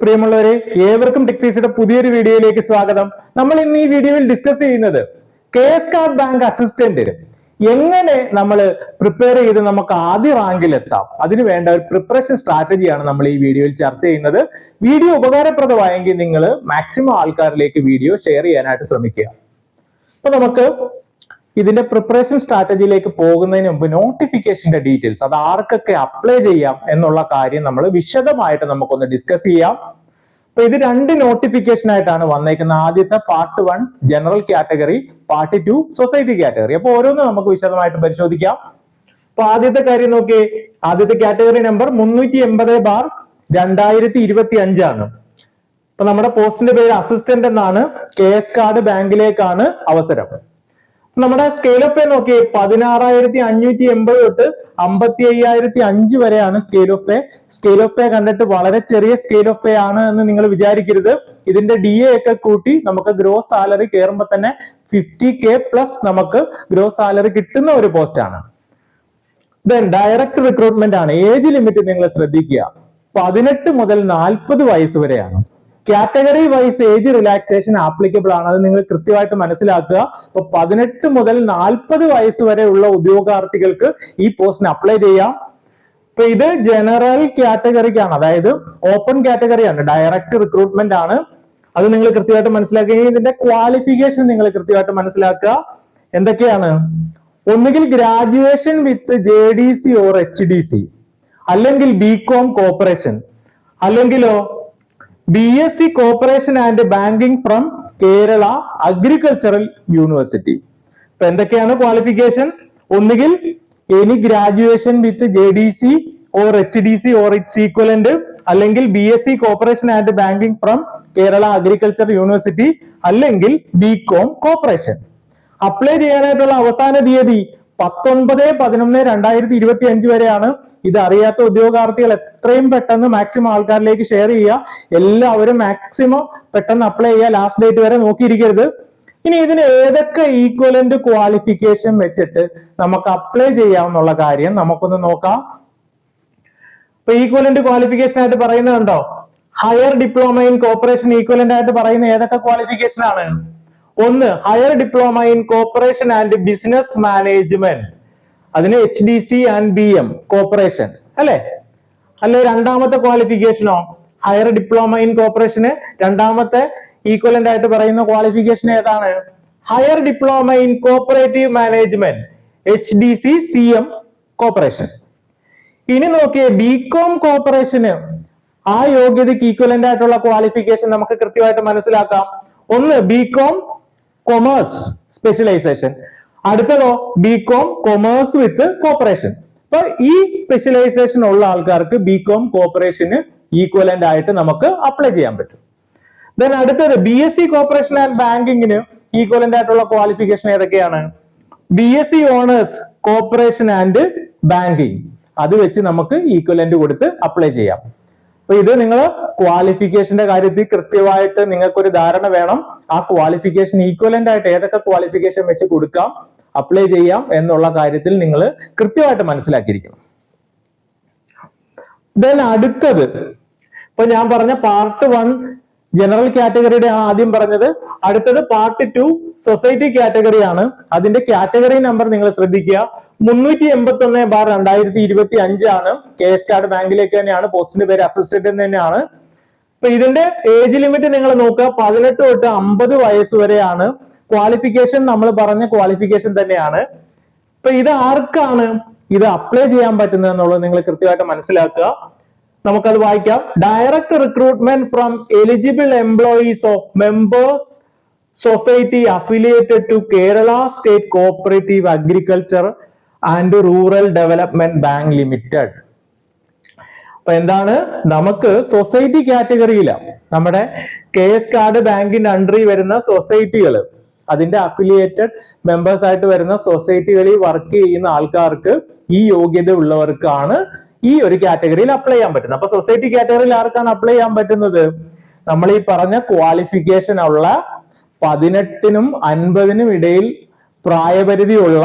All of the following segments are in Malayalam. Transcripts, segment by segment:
പ്രിയമുള്ളവരെ ഏവർക്കും ടെക്നീസിയുടെ പുതിയൊരു വീഡിയോയിലേക്ക് സ്വാഗതം. നമ്മൾ ഇന്ന് ഈ വീഡിയോയിൽ ഡിസ്കസ് ചെയ്യുന്നത് K S card bank assistant എങ്ങനെ നമ്മൾ പ്രിപ്പയർ ചെയ്ത് നമുക്ക് ആദ്യ റാങ്കിൽ എത്താം. അതിന് വേണ്ട ഒരു പ്രിപ്പറേഷൻ സ്ട്രാറ്റജിയാണ് നമ്മൾ ഈ വീഡിയോയിൽ ചർച്ച ചെയ്യുന്നത്. വീഡിയോ ഉപകാരപ്രദമായെങ്കിൽ നിങ്ങൾ മാക്സിമം ആൾക്കാരിലേക്ക് വീഡിയോ ഷെയർ ചെയ്യാനായിട്ട് ശ്രമിക്കുക. അപ്പൊ നമുക്ക് ഇതിന്റെ പ്രിപ്പറേഷൻ സ്ട്രാറ്റജിയിലേക്ക് പോകുന്നതിന് മുമ്പ് നോട്ടിഫിക്കേഷന്റെ ഡീറ്റെയിൽസ് അത് ആർക്കൊക്കെ അപ്ലൈ ചെയ്യാം എന്നുള്ള കാര്യം നമ്മൾ വിശദമായിട്ട് നമുക്കൊന്ന് ഡിസ്കസ് ചെയ്യാം. അപ്പൊ ഇത് രണ്ട് നോട്ടിഫിക്കേഷൻ ആയിട്ടാണ് വന്നേക്കുന്നത്. ആദ്യത്തെ part one general category part two society category അപ്പൊ ഓരോന്ന് നമുക്ക് വിശദമായിട്ട് പരിശോധിക്കാം. അപ്പൊ ആദ്യത്തെ കാര്യം നോക്കി ആദ്യത്തെ കാറ്റഗറി നമ്പർ മുന്നൂറ്റി എൺപത് ബാർ രണ്ടായിരത്തി ഇരുപത്തി അഞ്ചാണ് അപ്പൊ നമ്മുടെ പോസ്റ്റിന്റെ പേര് അസിസ്റ്റന്റ് എന്നാണ്. കെ എസ് കാർഡ് ബാങ്കിലേക്കാണ് അവസരം. നമ്മുടെ സ്കെയിൽ ഓഫ് പേ നോക്കി പതിനാറായിരത്തി അഞ്ഞൂറ്റി എൺപത് തൊട്ട് അമ്പത്തി അയ്യായിരത്തി അഞ്ച് വരെയാണ് scale of pay scale of pay കണ്ടിട്ട് വളരെ ചെറിയ സ്കെയിൽ ഓഫ് പേ ആണ് എന്ന് നിങ്ങൾ വിചാരിക്കരുത്. ഇതിന്റെ ഡി എ ഒക്കെ കൂട്ടി നമുക്ക് ഗ്രോ സാലറി കയറുമ്പോൾ തന്നെ ഫിഫ്റ്റി കെ പ്ലസ് നമുക്ക് ഗ്രോ സാലറി കിട്ടുന്ന ഒരു പോസ്റ്റ് ആണ്. ദെൻ ഡയറക്ട് റിക്രൂട്ട്മെന്റ് ആണ്. ഏജ് ലിമിറ്റ് നിങ്ങൾ ശ്രദ്ധിക്കുക. പതിനെട്ട് മുതൽ നാൽപ്പത് വയസ്സ് വരെയാണ്. Category wise age relaxation applicable ആണ്. അത് നിങ്ങൾ കൃത്യമായിട്ട് മനസ്സിലാക്കുക. അപ്പൊ പതിനെട്ട് മുതൽ നാൽപ്പത് വയസ്സ് വരെയുള്ള ഉദ്യോഗാർത്ഥികൾക്ക് ഈ പോസ്റ്റിന് അപ്ലൈ ചെയ്യാം. അപ്പൊ ഇത് ജനറൽ കാറ്റഗറിക്കാണ് അതായത് ഓപ്പൺ കാറ്റഗറിയാണ് ഡയറക്റ്റ് റിക്രൂട്ട്മെന്റ് ആണ്. അത് നിങ്ങൾ കൃത്യമായിട്ട് മനസ്സിലാക്കുക. ഇതിന്റെ ക്വാളിഫിക്കേഷൻ നിങ്ങൾ കൃത്യമായിട്ട് മനസ്സിലാക്കുക. എന്തൊക്കെയാണ്? ഒന്നുകിൽ graduation with J D C or H D C അല്ലെങ്കിൽ ബി കോം കോപ്പറേഷൻ അല്ലെങ്കിലോ B S C cooperation and banking from Kerala agricultural university ഇപ്പൊ എന്തൊക്കെയാണ് ക്വാളിഫിക്കേഷൻ ഒന്നുകിൽ any graduation with J D C or H D C or its equivalent അല്ലെങ്കിൽ B S C cooperation and banking from Kerala agriculture university അല്ലെങ്കിൽ ബി കോം കോപ്പറേഷൻ അപ്ലൈ ചെയ്യാനായിട്ടുള്ള അവസാന തീയതി പത്തൊൻപത് പതിനൊന്ന് രണ്ടായിരത്തി ഇരുപത്തി അഞ്ച് വരെയാണ് ഇത് അറിയാത്ത ഉദ്യോഗാർത്ഥികൾ എത്രയും പെട്ടെന്ന് മാക്സിമം ആൾക്കാരിലേക്ക് ഷെയർ ചെയ്യുക. എല്ലാവരും മാക്സിമം പെട്ടെന്ന് അപ്ലൈ ചെയ്യുക. ലാസ്റ്റ് ഡേറ്റ് വരെ നോക്കിയിരിക്കരുത്. ഇനി ഇതിന് ഏതൊക്കെ ഈക്വലന്റ് ക്വാളിഫിക്കേഷൻ വെച്ചിട്ട് നമുക്ക് അപ്ലൈ ചെയ്യാമെന്നുള്ള കാര്യം നമുക്കൊന്ന് നോക്കാം. ഇപ്പൊ ഈക്വലന്റ് ക്വാളിഫിക്കേഷൻ ആയിട്ട് പറയുന്നത് പറയുന്നുണ്ടോ higher diploma in cooperation equivalent ആയിട്ട് പറയുന്ന ഏതൊക്കെ ക്വാളിഫിക്കേഷൻ ആണ്? ഒന്ന് higher diploma in cooperation and business management അതിന് H D C and B M cooperation അല്ലെ? അല്ലെ രണ്ടാമത്തെ ക്വാളിഫിക്കേഷനോ ഹയർ ഡിപ്ലോമ ഇൻ കോപ്പറേഷന് രണ്ടാമത്തെ ഈക്വലന്റ് ആയിട്ട് പറയുന്ന ക്വാളിഫിക്കേഷൻ ഏതാണ്? Higher diploma in cooperative management H D C C M cooperation ഇനി നോക്കിയേ ബി കോം കോപ്പറേഷന് ആ യോഗ്യതയ്ക്ക് ഈക്വലന്റ് ആയിട്ടുള്ള ക്വാളിഫിക്കേഷൻ നമുക്ക് കൃത്യമായിട്ട് മനസ്സിലാക്കാം. ഒന്ന് B com commerce specialization അടുത്തതോ B com commerce with cooperation അപ്പൊ ഈ സ്പെഷ്യലൈസേഷൻ ഉള്ള ആൾക്കാർക്ക് ബികോം കോപ്പറേഷന് ഈക്വലന്റ് ആയിട്ട് നമുക്ക് അപ്ലൈ ചെയ്യാൻ പറ്റും. ദെൻ അടുത്തത് B S C cooperation and ബാങ്കിങ്ങിന് equivalent ആയിട്ടുള്ള ക്വാളിഫിക്കേഷൻ ഏതൊക്കെയാണ്? B S C honours cooperation and banking അത് വെച്ച് നമുക്ക് ഈക്വലന്റ് കൊടുത്ത് അപ്ലൈ ചെയ്യാം. അപ്പൊ ഇത് നിങ്ങൾ ക്വാളിഫിക്കേഷന്റെ കാര്യത്തിൽ കൃത്യമായിട്ട് നിങ്ങൾക്കൊരു ധാരണ വേണം. ആ ക്വാളിഫിക്കേഷൻ ഈക്വലന്റ് ആയിട്ട് ഏതൊക്കെ ക്വാളിഫിക്കേഷൻ വെച്ച് കൊടുക്കാം അപ്ലൈ ചെയ്യാം എന്നുള്ള കാര്യത്തിൽ നിങ്ങൾ കൃത്യമായിട്ട് മനസ്സിലാക്കിയിരിക്കണം. ദെൻ അടുത്തത് ഇപ്പൊ ഞാൻ പറഞ്ഞ പാർട്ട് വൺ ജനറൽ കാറ്റഗറിയുടെ ആണ് ആദ്യം പറഞ്ഞത്. അടുത്തത് പാർട്ട് ടു സൊസൈറ്റി കാറ്റഗറിയാണ് അതിന്റെ കാറ്റഗറി നമ്പർ നിങ്ങൾ ശ്രദ്ധിക്കുക. മുന്നൂറ്റി എൺപത്തി ഒന്ന് ബാർ രണ്ടായിരത്തി ഇരുപത്തി അഞ്ചാണ് കെ എസ് കാർഡ് ബാങ്കിലേക്ക് തന്നെയാണ് പോസ്റ്റിന്റെ പേര് അസിസ്റ്റന്റ് തന്നെയാണ്. അപ്പൊ ഇതിന്റെ ഏജ് ലിമിറ്റ് നിങ്ങൾ നോക്കുക പതിനെട്ട് തൊട്ട് അമ്പത് വയസ്സ് വരെയാണ്. ക്വാളിഫിക്കേഷൻ നമ്മൾ പറഞ്ഞ ക്വാളിഫിക്കേഷൻ തന്നെയാണ്. അപ്പൊ ഇത് ആർക്കാണ് ഇത് അപ്ലൈ ചെയ്യാൻ പറ്റുന്നത് എന്നുള്ളത് നിങ്ങൾ കൃത്യമായിട്ട് മനസ്സിലാക്കുക. നമുക്കത് വായിക്കാം. Direct recruitment from eligible employees of members society affiliated to Kerala state cooperative agriculture and rural development bank limited അപ്പൊ എന്താണ്? നമുക്ക് സൊസൈറ്റി കാറ്റഗറിയിലാണ് നമ്മുടെ കെ എസ് കാർഡ് ബാങ്കിന്റെ അണ്ടറിൽ വരുന്ന സൊസൈറ്റികൾ അതിന്റെ അഫിലിയേറ്റഡ് മെമ്പേഴ്സ് ആയിട്ട് വരുന്ന സൊസൈറ്റികളിൽ വർക്ക് ചെയ്യുന്ന ആൾക്കാർക്ക് ഈ യോഗ്യത ഉള്ളവർക്കാണ് ഈ ഒരു കാറ്റഗറിയിൽ അപ്ലൈ ചെയ്യാൻ പറ്റുന്നത്. അപ്പൊ സൊസൈറ്റി കാറ്റഗറിയിൽ ആർക്കാണ് അപ്ലൈ ചെയ്യാൻ പറ്റുന്നത്? നമ്മൾ ഈ പറഞ്ഞ ക്വാളിഫിക്കേഷൻ ഉള്ള പതിനെട്ടിനും അൻപതിനും ഇടയിൽ പ്രായപരിധിയുള്ള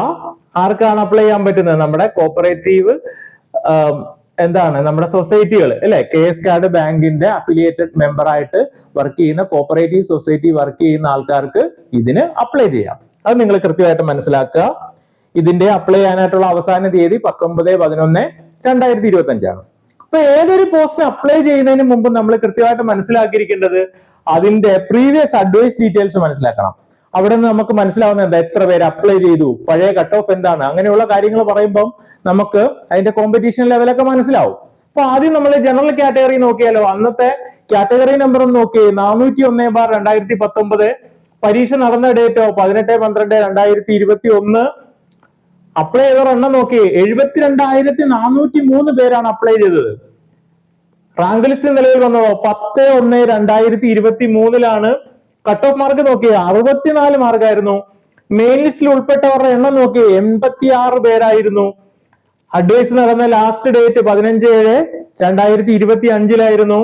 ആർക്കാണ് അപ്ലൈ ചെയ്യാൻ പറ്റുന്നത്? നമ്മുടെ കോപ്പറേറ്റീവ് എന്താണ്? നമ്മുടെ സൊസൈറ്റികൾ അല്ലെ? കെ എസ് കാർഡ് ബാങ്കിന്റെ അഫിലിയേറ്റഡ് മെമ്പർ ആയിട്ട് വർക്ക് ചെയ്യുന്ന കോപ്പറേറ്റീവ് സൊസൈറ്റി വർക്ക് ചെയ്യുന്ന ആൾക്കാർക്ക് ഇതിന് അപ്ലൈ ചെയ്യാം. അത് നിങ്ങൾ കൃത്യമായിട്ട് മനസ്സിലാക്കുക. ഇതിന്റെ അപ്ലൈ ചെയ്യാനായിട്ടുള്ള അവസാന തീയതി പത്തൊമ്പത് പതിനൊന്ന് രണ്ടായിരത്തി ഇരുപത്തി അഞ്ചാണ് അപ്പൊ ഏതൊരു പോസ്റ്റിന് അപ്ലൈ ചെയ്യുന്നതിന് മുമ്പ് നമ്മൾ കൃത്യമായിട്ട് മനസ്സിലാക്കിയിരിക്കേണ്ടത്? അതിന്റെ പ്രീവിയസ് അഡ്വൈസ് ഡീറ്റെയിൽസ് മനസ്സിലാക്കണം. അവിടെ നിന്ന് നമുക്ക് മനസ്സിലാവുന്ന എന്താ? എത്ര പേര് അപ്ലൈ ചെയ്തു? പഴയ കട്ട് ഓഫ് എന്താണ്? അങ്ങനെയുള്ള കാര്യങ്ങൾ പറയുമ്പം നമുക്ക് അതിന്റെ കോമ്പറ്റീഷൻ ലെവലൊക്കെ മനസ്സിലാവും. അപ്പൊ ആദ്യം നമ്മൾ ജനറൽ കാറ്റഗറി നോക്കിയാലോ? അന്നത്തെ കാറ്റഗറി നമ്പർ ഒന്ന് നോക്കി നാനൂറ്റി ഒന്ന് ബാർ രണ്ടായിരത്തി പത്തൊമ്പത് പരീക്ഷ നടന്ന ഡേറ്റോ പതിനെട്ട് പന്ത്രണ്ട് രണ്ടായിരത്തി ഇരുപത്തി ഒന്ന് അപ്ലൈ ചെയ്തവർ എണ്ണം നോക്കി എഴുപത്തിരണ്ടായിരത്തി നാനൂറ്റി മൂന്ന് പേരാണ് അപ്ലൈ ചെയ്തത്. റാങ്ക് ലിസ്റ്റ് നിലവിൽ വന്നതോ? പത്ത് ഒന്ന് രണ്ടായിരത്തി ഇരുപത്തി മൂന്നിലാണ് കട്ട് ഓഫ് മാർക്ക് നോക്കി അറുപത്തിനാല് മാർക്കായിരുന്നു മെയിൻ ലിസ്റ്റിൽ ഉൾപ്പെട്ടവരുടെ എണ്ണം നോക്കി. എൺപത്തി ആറ് പേരായിരുന്നു. അഡ്വൈസ് നടന്ന ലാസ്റ്റ് ഡേറ്റ് പതിനഞ്ച് ഏഴ് രണ്ടായിരത്തി ഇരുപത്തി അഞ്ചിലായിരുന്നു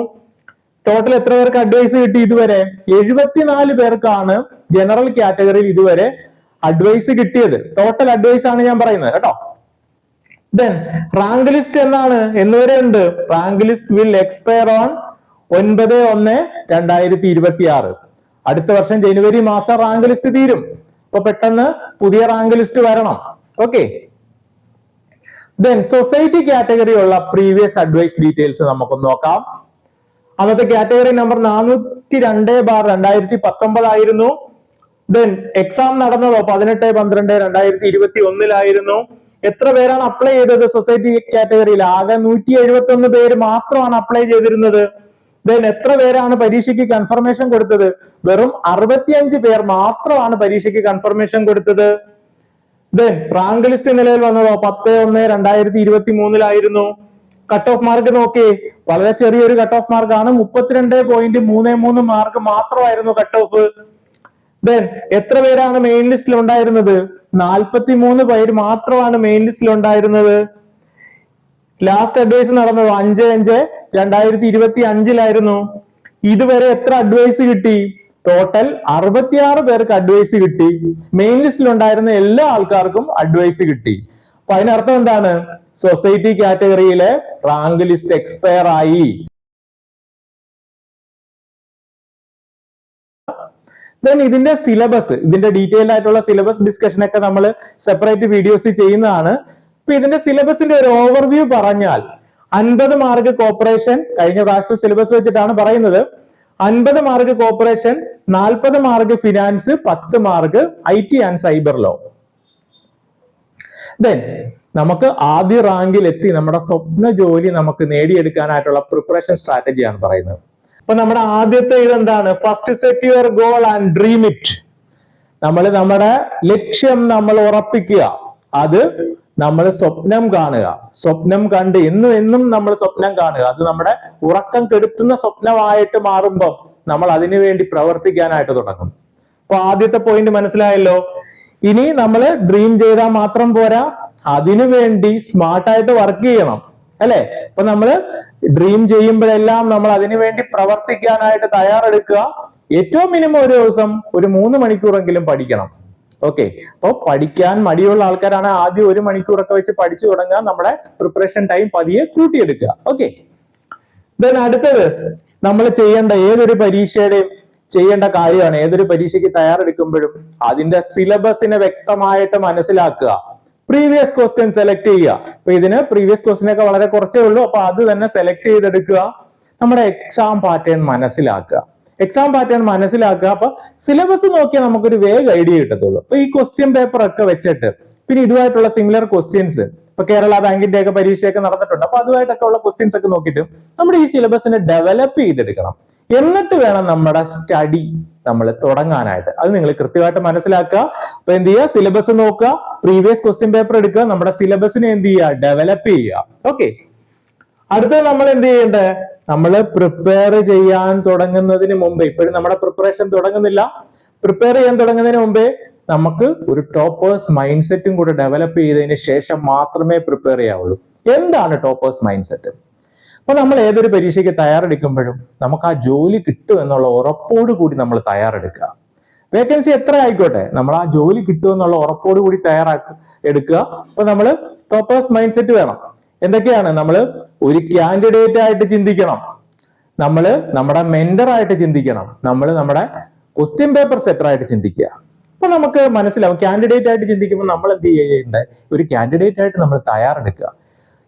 ടോട്ടൽ എത്ര പേർക്ക് അഡ്വൈസ് കിട്ടി ഇതുവരെ? എഴുപത്തിനാല് പേർക്കാണ് ജനറൽ കാറ്റഗറിയിൽ ഇതുവരെ അഡ്വൈസ് കിട്ടിയത്. ടോട്ടൽ അഡ്വൈസ് ആണ് ഞാൻ പറയുന്നത് കേട്ടോ. ദെൻ റാങ്ക് ലിസ്റ്റ് എന്നാണ്? എന്നുവരെ ഉണ്ട്. Rank list will expire on ഒൻപത് ഒന്ന് രണ്ടായിരത്തി ഇരുപത്തി ആറ് അടുത്ത വർഷം ജനുവരി മാസം റാങ്ക് ലിസ്റ്റ് തീരും. അപ്പൊ പെട്ടെന്ന് പുതിയ റാങ്ക് ലിസ്റ്റ് വരണം. ഓക്കെ ദെൻ സൊസൈറ്റി കാറ്റഗറി ഉള്ള പ്രീവിയസ് അഡ്വൈസ് ഡീറ്റെയിൽസ് നമുക്കൊന്ന് നോക്കാം. അന്നത്തെ കാറ്റഗറി നമ്പർ നാനൂറ്റി രണ്ട് ബാർ രണ്ടായിരത്തി പത്തൊമ്പതായിരുന്നു ദെൻ എക്സാം നടന്നതോ പതിനെട്ട് പന്ത്രണ്ട് രണ്ടായിരത്തി ഇരുപത്തി ഒന്നിലായിരുന്നു എത്ര പേരാണ് അപ്ലൈ ചെയ്തത് സൊസൈറ്റി കാറ്റഗറിയിൽ ആകെ നൂറ്റി എഴുപത്തി ഒന്ന് പേര് മാത്രമാണ് അപ്ലൈ ചെയ്തിരുന്നത്. ദെൻ എത്ര പേരാണ് പരീക്ഷയ്ക്ക് കൺഫർമേഷൻ കൊടുത്തത്? വെറും അറുപത്തിയഞ്ച് പേർ മാത്രമാണ് പരീക്ഷയ്ക്ക് കൺഫർമേഷൻ കൊടുത്തത്. ദെൻ റാങ്ക് ലിസ്റ്റ് നിലയിൽ വന്നതോ? പത്ത് ഒന്ന് രണ്ടായിരത്തി ഇരുപത്തി മൂന്നിലായിരുന്നു കട്ട് ഓഫ് മാർക്ക് നോക്കി. വളരെ ചെറിയൊരു കട്ട് ഓഫ് മാർക്കാണ് മുപ്പത്തിരണ്ട് പോയിന്റ് മൂന്ന് മൂന്ന് മാർക്ക് മാത്രമായിരുന്നു കട്ട് ഓഫ് ദെൻ എത്ര പേരാണ് മെയിൻ ലിസ്റ്റിൽ ഉണ്ടായിരുന്നത്? നാൽപ്പത്തി മൂന്ന് പേര് മാത്രമാണ് മെയിൻ ലിസ്റ്റിൽ ഉണ്ടായിരുന്നത്. ലാസ്റ്റ് അഡ്വൈസ് നടന്നത് അഞ്ച് അഞ്ച് രണ്ടായിരത്തി ഇരുപത്തി അഞ്ചിലായിരുന്നു ഇതുവരെ എത്ര അഡ്വൈസ് കിട്ടി? ടോട്ടൽ അറുപത്തിയാറ് പേർക്ക് അഡ്വൈസ് കിട്ടി. മെയിൻ ലിസ്റ്റിൽ ഉണ്ടായിരുന്ന എല്ലാ ആൾക്കാർക്കും അഡ്വൈസ് കിട്ടി. അപ്പൊ അതിനർത്ഥം എന്താണ്? സൊസൈറ്റി കാറ്റഗറിയിലെ റാങ്ക് ലിസ്റ്റ് എക്സ്പയർ ആയി. ദെൻ ഇതിന്റെ സിലബസ് ഇതിന്റെ ഡീറ്റെയിൽഡ് ആയിട്ടുള്ള സിലബസ് ഡിസ്കഷൻ ഒക്കെ നമ്മൾ സെപ്പറേറ്റ് വീഡിയോസ് ചെയ്യുന്നതാണ്. അപ്പൊ ഇതിന്റെ സിലബസിന്റെ ഒരു ഓവർവ്യൂ പറഞ്ഞാൽ അൻപത് മാർക്ക് കോപ്പറേഷൻ കഴിഞ്ഞ പ്രാവശ്യത്തെ സിലബസ് വെച്ചിട്ടാണ് പറയുന്നത്. അൻപത് മാർക്ക് കോപ്പറേഷൻ നാൽപ്പത് മാർക്ക് ഫിനാൻസ് പത്ത് mark I T and cyber law then നമുക്ക് ആദ്യ റാങ്കിൽ എത്തി നമ്മുടെ സ്വപ്ന ജോലി നമുക്ക് നേടിയെടുക്കാനായിട്ടുള്ള പ്രിപ്പറേഷൻ സ്ട്രാറ്റജിയാണ് പറയുന്നത്. അപ്പൊ നമ്മുടെ ആദ്യത്തെ ഇതെന്താണ് first set your goal and dream it നമ്മൾ നമ്മുടെ ലക്ഷ്യം നമ്മൾ ഉറപ്പിക്കുക. അത് നമ്മൾ സ്വപ്നം കാണുക. സ്വപ്നം കണ്ട് എന്നും എന്നും നമ്മൾ സ്വപ്നം കാണുക. അത് നമ്മുടെ ഉറക്കം കെടുത്തുന്ന സ്വപ്നമായിട്ട് മാറുമ്പോൾ നമ്മൾ അതിനു വേണ്ടി പ്രവർത്തിക്കാനായിട്ട് തുടങ്ങും. അപ്പൊ ആദ്യത്തെ പോയിന്റ് മനസ്സിലായല്ലോ? ഇനി നമ്മൾ ഡ്രീം ചെയ്താൽ മാത്രം പോരാ അതിനു വേണ്ടി സ്മാർട്ടായിട്ട് വർക്ക് ചെയ്യണം. അല്ലെ? അപ്പൊ നമ്മൾ ഡ്രീം ചെയ്യുമ്പോഴെല്ലാം നമ്മൾ അതിനു വേണ്ടി പ്രവർത്തിക്കാനായിട്ട് തയ്യാറെടുക്കുക. ഏറ്റവും മിനിമം ഒരു ദിവസം ഒരു മൂന്ന് മണിക്കൂറെങ്കിലും പഠിക്കണം. ഓക്കെ അപ്പോൾ പഠിക്കാൻ മടിയുള്ള ആൾക്കാരാണ് ആദ്യം ഒരു മണിക്കൂറൊക്കെ വെച്ച് പഠിച്ചു തുടങ്ങുക. നമ്മുടെ പ്രിപ്പറേഷൻ ടൈം പതിയെ കൂട്ടിയെടുക്കുക. ഓക്കെ ദെൻ അടുത്തത് നമ്മൾ ചെയ്യേണ്ട ഏതൊരു പരീക്ഷയുടെയും ചെയ്യേണ്ട കാര്യമാണ്. ഏതൊരു പരീക്ഷയ്ക്ക് തയ്യാറെടുക്കുമ്പോഴും അതിന്റെ സിലബസിനെ വ്യക്തമായിട്ട് മനസ്സിലാക്കുക. പ്രീവിയസ് ക്വസ്റ്റ്യൻ സെലക്ട് ചെയ്യുക. അപ്പൊ ഇതിന് പ്രീവിയസ് ക്വസ്റ്റ്യൻ ഒക്കെ വളരെ കുറച്ചേ ഉള്ളൂ. അപ്പൊ അത് തന്നെ സെലക്ട് ചെയ്തെടുക്കുക. നമ്മുടെ എക്സാം പാറ്റേൺ മനസ്സിലാക്കുക. എക്സാം പാറ്റേൺ മനസ്സിലാക്കുക. അപ്പൊ സിലബസ് നോക്കിയാൽ നമുക്കൊരു വേഗ ഐഡിയ കിട്ടത്തുള്ളൂ. അപ്പൊ ഈ ക്വസ്റ്റ്യൻ പേപ്പർ ഒക്കെ വെച്ചിട്ട് പിന്നെ ഇതുമായിട്ടുള്ള സിമിലർ ക്വസ്റ്റ്യൻസ് ഇപ്പൊ കേരള ബാങ്കിന്റെ ഒക്കെ പരീക്ഷയൊക്കെ നടന്നിട്ടുണ്ട്. അപ്പൊ അതുമായിട്ടൊക്കെ ഉള്ള ക്വസ്റ്റ്യൻസ് ഒക്കെ നോക്കിയിട്ട് നമ്മുടെ ഈ സിലബസിനെ ഡെവലപ്പ് ചെയ്തെടുക്കണം. എന്നിട്ട് വേണം നമ്മുടെ സ്റ്റഡി നമ്മൾ തുടങ്ങാനായിട്ട്. അത് നിങ്ങൾ കൃത്യമായിട്ട് മനസ്സിലാക്കുക. അപ്പൊ എന്ത് ചെയ്യുക? സിലബസ് നോക്കുക. പ്രീവിയസ് ക്വസ്റ്റ്യൻ പേപ്പർ എടുക്കുക. നമ്മുടെ സിലബസിനെ എന്ത് ചെയ്യുക? ഡെവലപ്പ് ചെയ്യുക. ഓക്കെ അടുത്ത നമ്മൾ എന്ത് ചെയ്യേണ്ടത്? നമ്മൾ പ്രിപ്പയർ ചെയ്യാൻ തുടങ്ങുന്നതിന് മുമ്പ് ഇപ്പോഴും നമ്മുടെ പ്രിപ്പറേഷൻ തുടങ്ങുന്നില്ല. പ്രിപ്പയർ ചെയ്യാൻ തുടങ്ങുന്നതിന് മുമ്പേ നമുക്ക് ഒരു ടോപ്പേഴ്സ് മൈൻഡ് സെറ്റും കൂടെ ഡെവലപ്പ് ചെയ്തതിന് ശേഷം മാത്രമേ പ്രിപ്പയർ ചെയ്യാവുള്ളൂ. എന്താണ് ടോപ്പേഴ്സ് മൈൻഡ് സെറ്റ് അപ്പൊ നമ്മൾ ഏതൊരു പരീക്ഷയ്ക്ക് തയ്യാറെടുക്കുമ്പോഴും നമുക്ക് ആ ജോലി കിട്ടും എന്നുള്ള ഉറപ്പോട് കൂടി നമ്മൾ തയ്യാറെടുക്കുക. വേക്കൻസി എത്ര ആയിക്കോട്ടെ? നമ്മൾ ആ ജോലി കിട്ടും എന്നുള്ള ഉറപ്പോട് കൂടി തയ്യാറാക്കുക എടുക്കുക. അപ്പൊ നമ്മൾ ടോപ്പേഴ്സ് മൈൻഡ് സെറ്റ് വേണം. എന്തൊക്കെയാണ്? നമ്മൾ ഒരു കാൻഡിഡേറ്റ് ആയിട്ട് ചിന്തിക്കണം. നമ്മൾ നമ്മുടെ മെന്റർ ആയിട്ട് ചിന്തിക്കണം. നമ്മൾ നമ്മുടെ ക്വസ്റ്റ്യൻ പേപ്പർ സെറ്റർ ആയിട്ട് ചിന്തിക്കുക. അപ്പൊ നമുക്ക് മനസ്സിലാവും കാൻഡിഡേറ്റ് ആയിട്ട് ചിന്തിക്കുമ്പോൾ നമ്മൾ എന്ത് ചെയ്യേണ്ടത് ഒരു കാൻഡിഡേറ്റ് ആയിട്ട് നമ്മൾ തയ്യാറെടുക്കുക.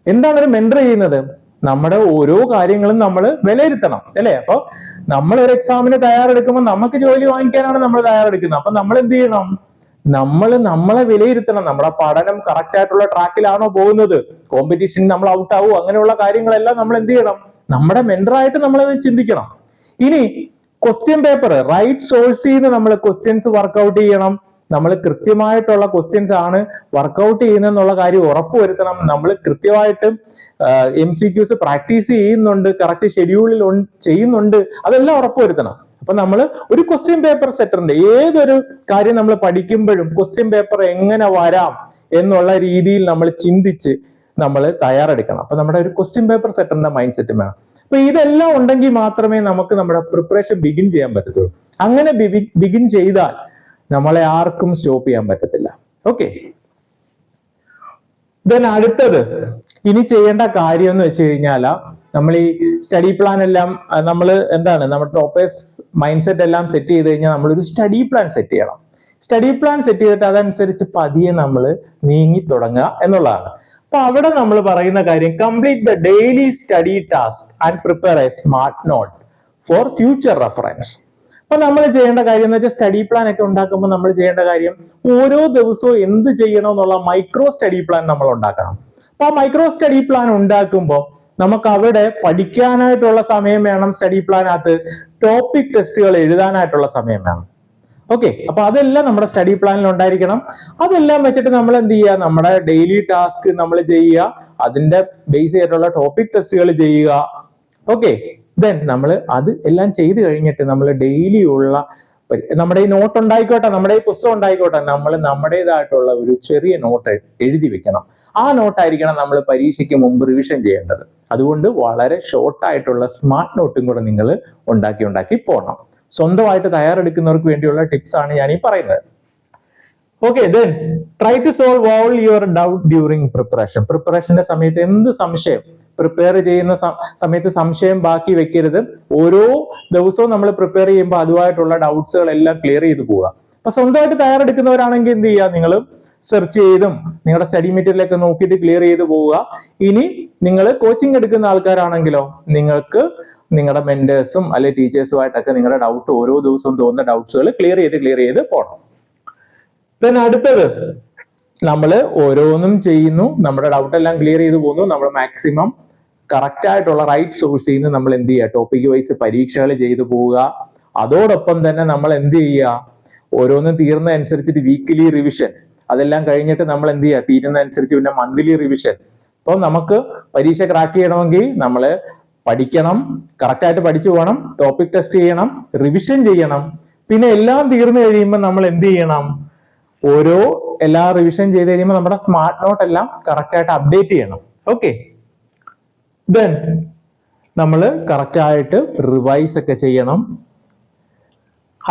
എന്താണ് ഒരു മെന്റർ ചെയ്യുന്നത്? നമ്മുടെ ഓരോ കാര്യങ്ങളും നമ്മൾ വിലയിരുത്തണം അല്ലേ? അപ്പൊ നമ്മൾ ഒരു എക്സാമിന് തയ്യാറെടുക്കുമ്പോൾ നമുക്ക് ജോലി വാങ്ങിക്കാനാണ് നമ്മൾ തയ്യാറെടുക്കുന്നത്. അപ്പൊ നമ്മൾ എന്ത് ചെയ്യണം? നമ്മൾ നമ്മളെ വിലയിരുത്തണം. നമ്മുടെ പഠനം കറക്റ്റ് ആയിട്ടുള്ള ട്രാക്കിലാണോ പോകുന്നത്? കോമ്പറ്റീഷൻ നമ്മൾ ഔട്ട് ആവും? അങ്ങനെയുള്ള കാര്യങ്ങളെല്ലാം നമ്മൾ എന്ത് ചെയ്യണം? നമ്മുടെ മെന്ററായിട്ട് നമ്മൾ ചിന്തിക്കണം. ഇനി ക്വസ്റ്റ്യൻ പേപ്പർ റൈറ്റ് സോഴ്സിൽ നിന്ന് നമ്മൾ ക്വസ്റ്റ്യൻസ് വർക്ക്ഔട്ട് ചെയ്യണം. നമ്മൾ കൃത്യമായിട്ടുള്ള ക്വസ്റ്റ്യൻസ് ആണ് വർക്ക്ഔട്ട് ചെയ്യുന്നതെന്നുള്ള കാര്യം ഉറപ്പുവരുത്തണം. നമ്മൾ കൃത്യമായിട്ട് എം സി ക്യൂസ് പ്രാക്ടീസ് ചെയ്യുന്നുണ്ട് കറക്റ്റ് ഷെഡ്യൂളിൽ ചെയ്യുന്നുണ്ട്. അതെല്ലാം ഉറപ്പുവരുത്തണം. അപ്പൊ നമ്മൾ ഒരു ക്വസ്റ്റ്യൻ പേപ്പർ സെറ്ററിന്റെ ഏതൊരു കാര്യം നമ്മൾ പഠിക്കുമ്പോഴും ക്വസ്റ്റ്യൻ പേപ്പർ എങ്ങനെ വരാം എന്നുള്ള രീതിയിൽ നമ്മൾ ചിന്തിച്ച് നമ്മൾ തയ്യാറെടുക്കണം. അപ്പൊ നമ്മുടെ ഒരു ക്വസ്റ്റ്യൻ പേപ്പർ സെറ്ററിന്റെ മൈൻഡ് സെറ്റ് വേണം. അപ്പൊ ഇതെല്ലാം ഉണ്ടെങ്കിൽ മാത്രമേ നമുക്ക് നമ്മുടെ പ്രിപ്പറേഷൻ ബിഗിൻ ചെയ്യാൻ പറ്റത്തുള്ളൂ. അങ്ങനെ ബിഗിൻ ചെയ്താൽ നമ്മളെ ആർക്കും സ്റ്റോപ്പ് ചെയ്യാൻ പറ്റത്തില്ല. ഓക്കെ ദെൻ അടുത്തത് ഇനി ചെയ്യേണ്ട കാര്യം എന്ന് വെച്ച് കഴിഞ്ഞാൽ നമ്മൾ ഈ സ്റ്റഡി പ്ലാൻ എല്ലാം നമ്മൾ എന്താണ് നമ്മുടെ ടോപ്പേഴ്സ് മൈൻഡ് സെറ്റ് എല്ലാം സെറ്റ് ചെയ്ത് കഴിഞ്ഞാൽ നമ്മളൊരു സ്റ്റഡി പ്ലാൻ സെറ്റ് ചെയ്യണം. സ്റ്റഡി പ്ലാൻ സെറ്റ് ചെയ്തിട്ട് അതനുസരിച്ച് പതിയെ നമ്മൾ നീങ്ങി തുടങ്ങുക എന്നുള്ളതാണ്. അപ്പൊ അവിടെ നമ്മൾ പറയുന്ന കാര്യം complete the daily study task and prepare a smart note for future reference അപ്പൊ നമ്മൾ ചെയ്യേണ്ട കാര്യം എന്ന് വെച്ചാൽ സ്റ്റഡി പ്ലാൻ ഒക്കെ ഉണ്ടാക്കുമ്പോൾ നമ്മൾ ചെയ്യേണ്ട കാര്യം ഓരോ ദിവസവും എന്ത് ചെയ്യണം എന്നുള്ള മൈക്രോ സ്റ്റഡി പ്ലാൻ നമ്മൾ ഉണ്ടാക്കണം. അപ്പൊ ആ മൈക്രോ സ്റ്റഡി പ്ലാൻ ഉണ്ടാക്കുമ്പോൾ നമുക്ക് അവിടെ പഠിക്കാനായിട്ടുള്ള സമയം വേണം സ്റ്റഡി പ്ലാനകത്ത് ടോപ്പിക് ടെസ്റ്റുകൾ എഴുതാനായിട്ടുള്ള സമയം വേണം. ഓക്കെ അപ്പൊ അതെല്ലാം നമ്മുടെ സ്റ്റഡി പ്ലാനിൽ ഉണ്ടായിരിക്കണം. അതെല്ലാം വെച്ചിട്ട് നമ്മൾ എന്ത് ചെയ്യുക? നമ്മുടെ ഡെയിലി ടാസ്ക് നമ്മൾ ചെയ്യുക. അതിന്റെ ബേസ് ചെയ്തിട്ടുള്ള ടോപ്പിക് ടെസ്റ്റുകൾ ചെയ്യുക. ഓക്കെ ദെൻ നമ്മൾ അത് എല്ലാം ചെയ്ത് കഴിഞ്ഞിട്ട് നമ്മൾ ഡെയിലി ഉള്ള നമ്മുടെ ഈ നോട്ട് ഉണ്ടായിക്കോട്ടെ നമ്മുടെ ഈ പുസ്തകം ഉണ്ടായിക്കോട്ടെ നമ്മൾ നമ്മുടേതായിട്ടുള്ള ഒരു ചെറിയ നോട്ട് എഴുതി വെക്കണം. ആ നോട്ടായിരിക്കണം നമ്മൾ പരീക്ഷയ്ക്ക് മുമ്പ് റിവിഷൻ ചെയ്യേണ്ടത്. അതുകൊണ്ട് വളരെ ഷോർട്ടായിട്ടുള്ള സ്മാർട്ട് നോട്ടും കൂടെ നിങ്ങൾ ഉണ്ടാക്കി ഉണ്ടാക്കി പോകണം സ്വന്തമായിട്ട് തയ്യാറെടുക്കുന്നവർക്ക് വേണ്ടിയുള്ള ടിപ്സ് ആണ് ഞാൻ ഈ പറയുന്നത്. Okay then try to solve all your doubt during preparation പ്രിപ്പറേഷന്റെ സമയത്ത് എന്ത് സംശയം? പ്രിപ്പയർ ചെയ്യുന്ന സമയത്ത് സംശയം ബാക്കി വെക്കരുത്. ഓരോ ദിവസവും നമ്മൾ പ്രിപ്പയർ ചെയ്യുമ്പോൾ അതുമായിട്ടുള്ള ഡൗട്ട്സുകളെല്ലാം ക്ലിയർ ചെയ്ത് പോവുക. അപ്പൊ സ്വന്തമായിട്ട് തയ്യാറെടുക്കുന്നവരാണെങ്കിൽ എന്ത് ചെയ്യുക? നിങ്ങൾ സെർച്ച് ചെയ്തും നിങ്ങളുടെ സ്റ്റഡി മെറ്റീരിയലൊക്കെ നോക്കിയിട്ട് ക്ലിയർ ചെയ്ത് പോവുക. ഇനി നിങ്ങൾ കോച്ചിങ് എടുക്കുന്ന ആൾക്കാരാണെങ്കിലോ നിങ്ങൾക്ക് നിങ്ങളുടെ മെന്റേഴ്സും അല്ലെ ടീച്ചേഴ്സുമായിട്ടൊക്കെ നിങ്ങളുടെ ഡൗട്ട് ഓരോ ദിവസവും തോന്നുന്ന ഡൗട്ട്സുകൾ ക്ലിയർ ചെയ്ത് ക്ലിയർ ചെയ്ത് പോകണം പിന്നെ അടുത്തത് നമ്മൾ ഓരോന്നും ചെയ്യുന്നു. നമ്മുടെ ഡൗട്ട് എല്ലാം ക്ലിയർ ചെയ്ത് പോകുന്നു നമ്മൾ മാക്സിമം കറക്റ്റ് ആയിട്ടുള്ള റൈറ്റ് സോഴ്സ് നിന്ന് നമ്മൾ എന്ത് ചെയ്യുക? ടോപ്പിക് വൈസ് പരീക്ഷകൾ ചെയ്തു പോവുക. അതോടൊപ്പം തന്നെ നമ്മൾ എന്ത് ചെയ്യുക? ഓരോന്നും തീർന്ന അനുസരിച്ചിട്ട് വീക്കിലി റിവിഷൻ അതെല്ലാം കഴിഞ്ഞിട്ട് നമ്മൾ എന്ത് ചെയ്യുക തീരുന്ന അനുസരിച്ച് പിന്നെ മന്ത്ലി റിവിഷൻ അപ്പോൾ നമുക്ക് പരീക്ഷ ക്രാക്ക് ചെയ്യണമെങ്കിൽ നമ്മൾ പഠിക്കണം കറക്റ്റായിട്ട് പഠിച്ചു പോകണം ടോപ്പിക് ടെസ്റ്റ് ചെയ്യണം റിവിഷൻ ചെയ്യണം. പിന്നെ എല്ലാം തീർന്നു കഴിയുമ്പോൾ നമ്മൾ എന്ത് ചെയ്യണം? ഓരോ എല്ലാ റിവിഷൻ ചെയ്ത് കഴിയുമ്പോൾ നമ്മുടെ സ്മാർട്ട് നോട്ട് എല്ലാം കറക്റ്റായിട്ട് അപ്ഡേറ്റ് ചെയ്യണം. ഓക്കെ ദെൻ നമ്മൾ കറക്റ്റായിട്ട് റിവൈസ് ഒക്കെ ചെയ്യണം.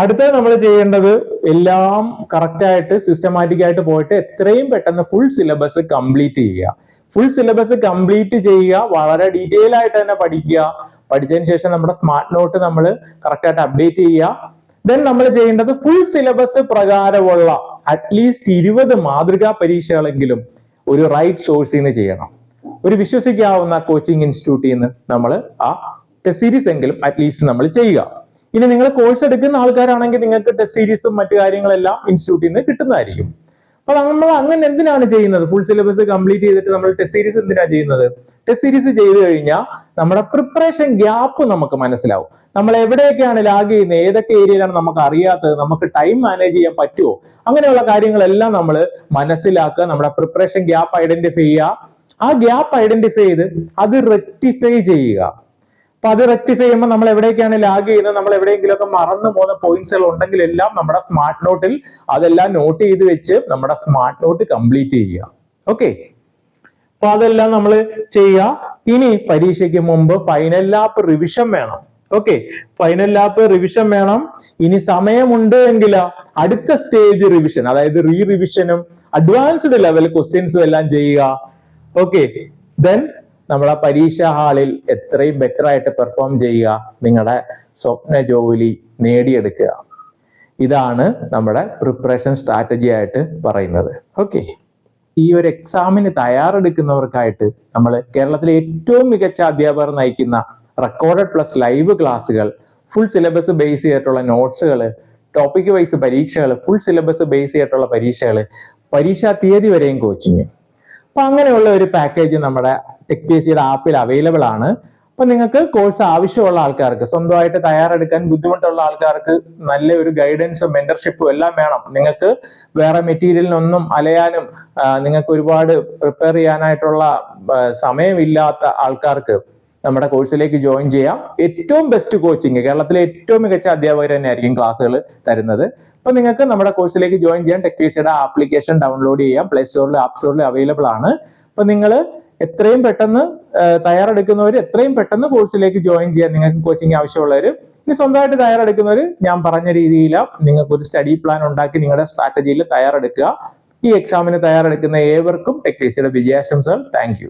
അടുത്തത് നമ്മൾ ചെയ്യേണ്ടത് എല്ലാം കറക്റ്റായിട്ട് സിസ്റ്റമാറ്റിക് ആയിട്ട് പോയിട്ട് എത്രയും പെട്ടെന്ന് ഫുൾ സിലബസ് കംപ്ലീറ്റ് ചെയ്യുക. ഫുൾ സിലബസ് കംപ്ലീറ്റ് ചെയ്യുക വളരെ ഡീറ്റെയിൽ ആയിട്ട് തന്നെ പഠിക്കുക. പഠിച്ചതിന് ശേഷം നമ്മുടെ സ്മാർട്ട് നോട്ട് നമ്മൾ കറക്റ്റായിട്ട് അപ്ഡേറ്റ് ചെയ്യുക. ദെൻ നമ്മൾ ചെയ്യേണ്ടത് ഫുൾ സിലബസ് പ്രകാരമുള്ള അറ്റ്ലീസ്റ്റ് ഇരുപത് മാതൃകാ പരീക്ഷകളെങ്കിലും ഒരു റൈറ്റ് സോഴ്സിൽ നിന്ന് ചെയ്യണം. ഒരു വിശ്വസിക്കാവുന്ന കോച്ചിങ് ഇൻസ്റ്റിറ്റ്യൂട്ടിൽ നിന്ന് നമ്മൾ ആ ടെസ്റ്റ് സീരീസ് എങ്കിലും അറ്റ്ലീസ്റ്റ് നമ്മൾ ചെയ്യുക. ഇനി നിങ്ങൾ കോഴ്സ് എടുക്കുന്ന ആൾക്കാരാണെങ്കിൽ നിങ്ങൾക്ക് ടെസ്റ്റ് സീരീസും മറ്റു കാര്യങ്ങളെല്ലാം ഇൻസ്റ്റിറ്റ്യൂട്ടിൽ നിന്ന് കിട്ടുന്നതായിരിക്കും. അപ്പൊ നമ്മൾ അങ്ങനെ എന്തിനാണ് ചെയ്യുന്നത്? ഫുൾ സിലബസ് കംപ്ലീറ്റ് ചെയ്തിട്ട് നമ്മൾ ടെസ്റ്റ് സീരീസ് എന്തിനാണ് ചെയ്യുന്നത്? ടെസ്റ്റ് സീരീസ് ചെയ്തു കഴിഞ്ഞാൽ നമ്മുടെ പ്രിപ്പറേഷൻ ഗ്യാപ്പ് നമുക്ക് മനസ്സിലാവും. നമ്മൾ എവിടെയൊക്കെയാണ് ലാഗ് ചെയ്യുന്നത്? ഏതൊക്കെ ഏരിയയിലാണ് നമുക്ക് അറിയാത്തത്? നമുക്ക് ടൈം മാനേജ് ചെയ്യാൻ പറ്റുമോ? അങ്ങനെയുള്ള കാര്യങ്ങളെല്ലാം നമ്മൾ മനസ്സിലാക്കുക നമ്മുടെ പ്രിപ്പറേഷൻ ഗ്യാപ്പ് ഐഡന്റിഫൈ ചെയ്യുക. ആ ഗ്യാപ്പ് ഐഡന്റിഫൈ ചെയ്ത് അത് റെക്ടിഫൈ ചെയ്യുക. അപ്പൊ അത് റെക്ടിഫൈ ചെയ്യുമ്പോൾ നമ്മൾ എവിടേക്കാണ് ലാഗ് ചെയ്യുന്നത്? നമ്മൾ എവിടെയെങ്കിലും ഒക്കെ മറന്നു പോകുന്ന പോയിന്റ്സുകൾ ഉണ്ടെങ്കിൽ എല്ലാം നമ്മുടെ സ്മാർട്ട് നോട്ടിൽ അതെല്ലാം നോട്ട് ചെയ്ത് വെച്ച് നമ്മുടെ സ്മാർട്ട് നോട്ട് കംപ്ലീറ്റ് ചെയ്യുക. ഓക്കെ അപ്പൊ അതെല്ലാം നമ്മൾ ചെയ്യുക. ഇനി പരീക്ഷയ്ക്ക് മുമ്പ് ഫൈനൽ ലാപ്പ് റിവിഷൻ വേണം. ഓക്കെ ഫൈനൽ ലാപ്പ് റിവിഷൻ വേണം. ഇനി സമയമുണ്ട് എങ്കിൽ അടുത്ത സ്റ്റേജ് റിവിഷൻ അതായത് റീ റിവിഷനും അഡ്വാൻസ്ഡ് ലെവൽ ക്വസ്റ്റ്യൻസും എല്ലാം ചെയ്യുക. ഓക്കെ ദെൻ നമ്മളെ പരീക്ഷാ ഹാളിൽ എത്രയും ബെറ്റർ ആയിട്ട് പെർഫോം ചെയ്യുക നിങ്ങളുടെ സ്വപ്ന ജോലി നേടിയെടുക്കുക. ഇതാണ് നമ്മുടെ പ്രിപ്പറേഷൻ സ്ട്രാറ്റജി ആയിട്ട് പറയുന്നത്. ഓക്കെ ഈ ഒരു എക്സാമിന് തയ്യാറെടുക്കുന്നവർക്കായിട്ട് നമ്മൾ കേരളത്തിലെ ഏറ്റവും മികച്ച അധ്യാപകർ നയിക്കുന്ന റെക്കോർഡഡ് പ്ലസ് ലൈവ് ക്ലാസ്സുകൾ ഫുൾ സിലബസ് ബേസ് ചെയ്തിട്ടുള്ള നോട്ട്സുകൾ ടോപ്പിക് വൈസ് പരീക്ഷകൾ ഫുൾ സിലബസ് ബേസ് ചെയ്തിട്ടുള്ള പരീക്ഷകൾ പരീക്ഷാ തീയതി വരെയും കോച്ചിങ് അപ്പൊ അങ്ങനെയുള്ള ഒരു പാക്കേജ് നമ്മുടെ ടെക് പി എസ് സിയുടെ ആപ്പിൽ അവൈലബിൾ ആണ്. അപ്പൊ നിങ്ങൾക്ക് കോഴ്സ് ആവശ്യമുള്ള ആൾക്കാർക്ക് സ്വന്തമായിട്ട് തയ്യാറെടുക്കാൻ ബുദ്ധിമുട്ടുള്ള ആൾക്കാർക്ക് നല്ല ഒരു ഗൈഡൻസും മെന്റർഷിപ്പും എല്ലാം വേണം. നിങ്ങൾക്ക് വേറെ മെറ്റീരിയലിനൊന്നും അലയാനും നിങ്ങൾക്ക് ഒരുപാട് പ്രിപ്പയർ ചെയ്യാനായിട്ടുള്ള സമയമില്ലാത്ത ആൾക്കാർക്ക് നമ്മുടെ കോഴ്സിലേക്ക് ജോയിൻ ചെയ്യാം. ഏറ്റവും ബെസ്റ്റ് കോച്ചിങ് കേരളത്തിലെ ഏറ്റവും മികച്ച അധ്യാപകർ തന്നെയായിരിക്കും ക്ലാസ്സുകൾ തരുന്നത്. അപ്പൊ നിങ്ങൾക്ക് നമ്മുടെ കോഴ്സിലേക്ക് ജോയിൻ ചെയ്യാൻ ടെക് സിയുടെ ആപ്ലിക്കേഷൻ ഡൗൺലോഡ് ചെയ്യാം. പ്ലേ സ്റ്റോറിലും ആപ്പ് സ്റ്റോറിലും അവൈലബിൾ ആണ്. അപ്പൊ നിങ്ങൾ എത്രയും പെട്ടെന്ന് തയ്യാറെടുക്കുന്നവർ എത്രയും പെട്ടെന്ന് കോഴ്സിലേക്ക് ജോയിൻ ചെയ്യാൻ നിങ്ങൾക്ക് കോച്ചിങ് ആവശ്യമുള്ളവർ ഇനി സ്വന്തമായിട്ട് തയ്യാറെടുക്കുന്നവർ ഞാൻ പറഞ്ഞ രീതിയിൽ നിങ്ങൾക്ക് ഒരു സ്റ്റഡി പ്ലാൻ ഉണ്ടാക്കി നിങ്ങളുടെ സ്ട്രാറ്റജിയിൽ തയ്യാറെടുക്കുക. ഈ എക്സാമിന് തയ്യാറെടുക്കുന്ന ഏവർക്കും ടെക്നീസിയുടെ വിജയാശംസകൾ. താങ്ക്